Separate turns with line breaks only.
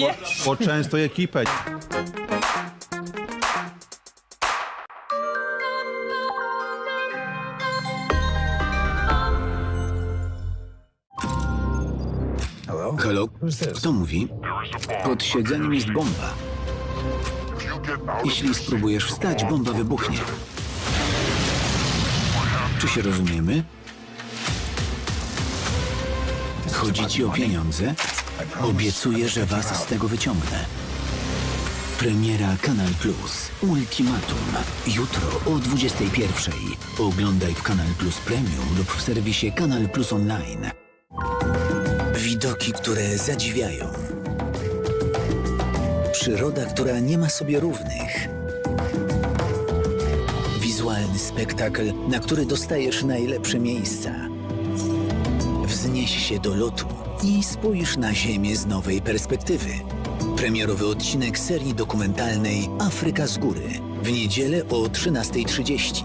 wie.
Poczęstuj ekipę.
Halo? Kto mówi? Pod siedzeniem jest bomba. Jeśli spróbujesz wstać, bomba wybuchnie. Czy się rozumiemy? Chodzi ci o pieniądze? Obiecuję, że was z tego wyciągnę. Premiera Kanal Plus. Ultimatum. Jutro o 21.00. Oglądaj w Kanal Plus Premium lub w serwisie Kanal Plus Online. Widoki, które zadziwiają. Przyroda, która nie ma sobie równych. Wizualny spektakl, na który dostajesz najlepsze miejsca. Wznieś się do lotu i spójrz na Ziemię z nowej perspektywy. Premierowy odcinek serii dokumentalnej Afryka z góry. W niedzielę o 13.30.